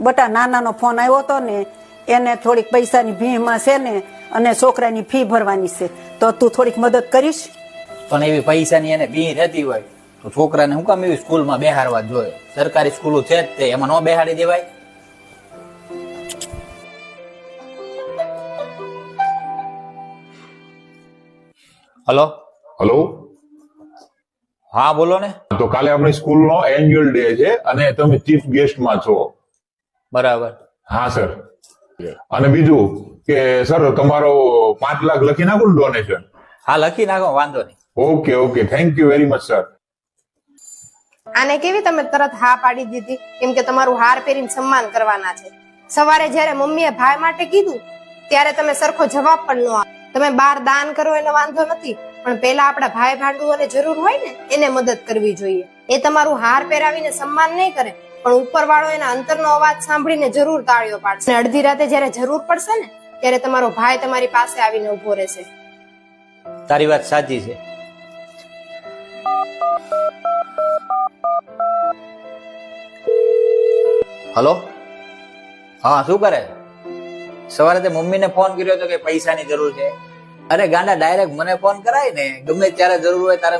બટા નાનાનો ફોન આવ્યો હતો ને એને થોડીક પૈસાની ભીમાં છે ને અને છોકરાની ફી ભરવાની છે. તો તું થોડીક મદદ કરીશ? પણ એવી પૈસાની એને ભી રહેતી હોય. તો છોકરાને હું કામ એવી સ્કૂલમાં બેહાડવા જોઈએ. સરકારી સ્કૂલો છે જ તે એમાં ન બેહાડી દેવાય. હલો? હલો? હા બોલો ને. તો કાલે આપણી સ્કૂલનો એન્યુઅલ ડે છે અને તમે ચીફ ગેસ્ટમાં છો. બરાબર. હા સર અને બીજું કે સર તમારો પાંચ લાખ લખી નાખો ને ડોનેશન હા લખી નાખો વાંધો નહીં. Okay okay thank you very much sir આને કેવી તમે તરત હા પાડી દીધી? કેમ કે તમારું હાર પહેરીને સન્માન કરવાના છે. સવારે જ્યારે મમ્મીએ ભાઈ માટે કીધું ત્યારે તમે સરખો જવાબ પણ ન આપ. તમે બાર દાન કરો એનો વાંધો નથી. પણ પેલા આપણા ભાઈ ભાંડુઓને જરૂર હોય ને, એને મદદ કરવી જોઈએ. એ તમારું હાર પહેરાવીને સન્માન નહીં કરે, પણ ઉપરવાળો એના અંતરનો અવાજ સાંભળીને જરૂર તાળીઓ પાડશે. અડધી રાતે જ્યારે જરૂર પડશે ને, ત્યારે તમારો ભાઈ તમારી પાસે આવીને ઊભો રહેશે. તારી વાત સાચી છે. હલો? હા, શું કરે? સવારે તે મમ્મીને ફોન કર્યો હતો કે પૈસાની જરૂર છે. અરે ગાંડા ડાયરેક્ટ મને ફોન કરાય ને ગમે ત્યારે જરૂર હોય ત્યારે